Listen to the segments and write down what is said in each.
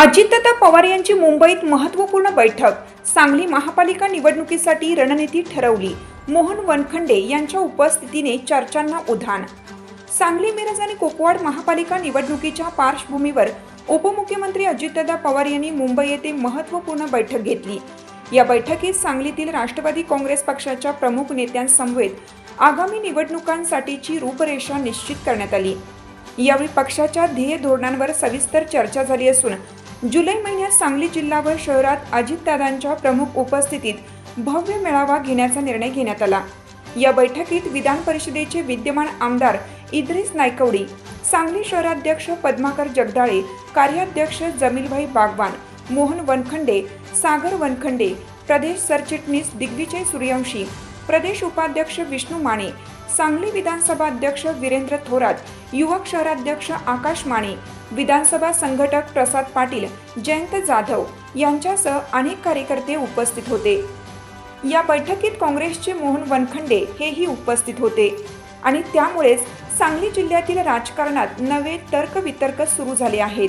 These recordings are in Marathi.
अजितदादा पवार यांची मुंबईत महत्त्वपूर्ण बैठक. सांगली महापालिका निवडणुकीसाठी रणनीती ठरवली. मोहन वनखंडे यांच्या उपस्थितीने चर्चांना उधाण. सांगली मिरज आणि कोकवाड महापालिका निवडणुकीच्या पार्श्वभूमीवर उपमुख्यमंत्री अजितदादा पवार यांनी मुंबई येथे महत्त्वपूर्ण बैठक घेतली. या बैठकीत सांगलीतील राष्ट्रवादी काँग्रेस पक्षाच्या प्रमुख नेत्यांसमवेत आगामी निवडणुकांसाठीची रूपरेषा निश्चित करण्यात आली. यावेळी पक्षाच्या ध्येय धोरणांवर सविस्तर चर्चा झाली असून जुलै महिन्यात सांगली जिल्हा व शहरात अजितदादांच्या प्रमुख उपस्थितीत भव्य मेळावा घेण्याचा निर्णय घेण्यात आला. या बैठकीत विधान परिषदेचे विद्यमान आमदार इद्रिस नायकवडी सांगली शहराध्यक्ष पद्माकर जगदाळे कार्याध्यक्ष जमीलभाई बागवान मोहन वनखंडे सागर वनखंडे प्रदेश सरचिटणीस दिग्विजय सूर्यवंशी प्रदेश उपाध्यक्ष विष्णू माने सांगली विधानसभा अध्यक्ष वीरेंद्र थोरात युवक शहराध्यक्ष आकाश माने विधानसभा संघटक प्रसाद पाटील जयंत जाधव यांच्यासह अनेक कार्यकर्ते उपस्थित होते. या बैठकीत काँग्रेसचे मोहन वनखंडे हेही उपस्थित होते. आणि त्यामुळेच सांगली जिल्ह्यातील राजकारणात नवे तर्कवितर्क सुरू झाले आहेत.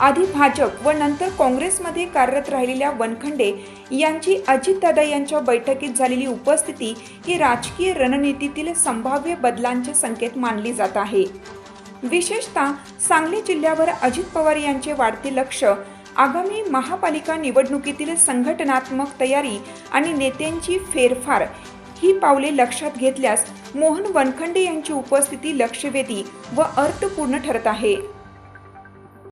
आधी भाजप व नंतर काँग्रेसमध्ये कार्यरत राहिलेल्या वनखंडे यांची अजितदादा यांच्या बैठकीत झालेली उपस्थिती ही राजकीय रणनीतीतील संभाव्य बदलांचे संकेत मानली जात आहे. विशेषतः सांगली जिल्ह्यावर अजित पवार यांचे वाढते लक्ष आगामी महापालिका निवडणुकीतील संघटनात्मक तयारी आणि नेत्यांची फेरफार ही पावले लक्षात घेतल्यास मोहन वनखंडे यांची उपस्थिती लक्षवेधी व अर्थपूर्ण ठरत आहे.